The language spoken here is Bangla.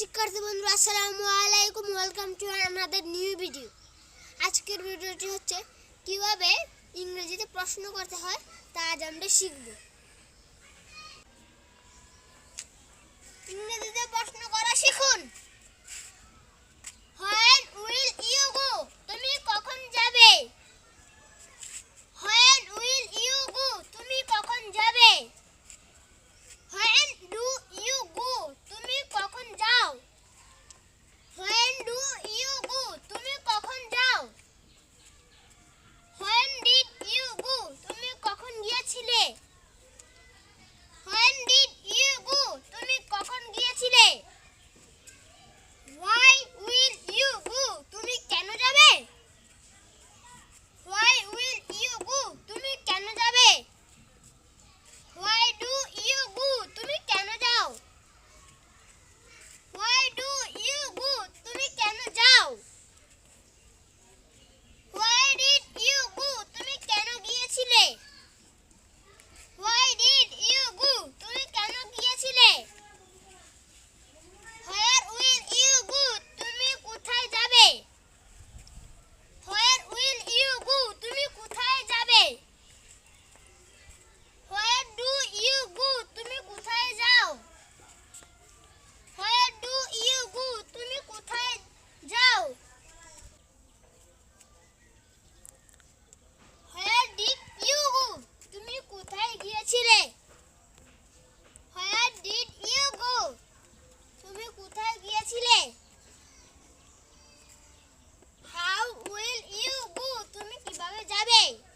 শিক্ষার্থী বন্ধু আসসালামু আলাইকুম ওয়েলকাম টু আমাদের নিউ ভিডিও আজকের ভিডিওটি হচ্ছে, কীভাবে ইংরেজিতে প্রশ্ন করতে হয় তা আজ আমরা শিখব। যাবে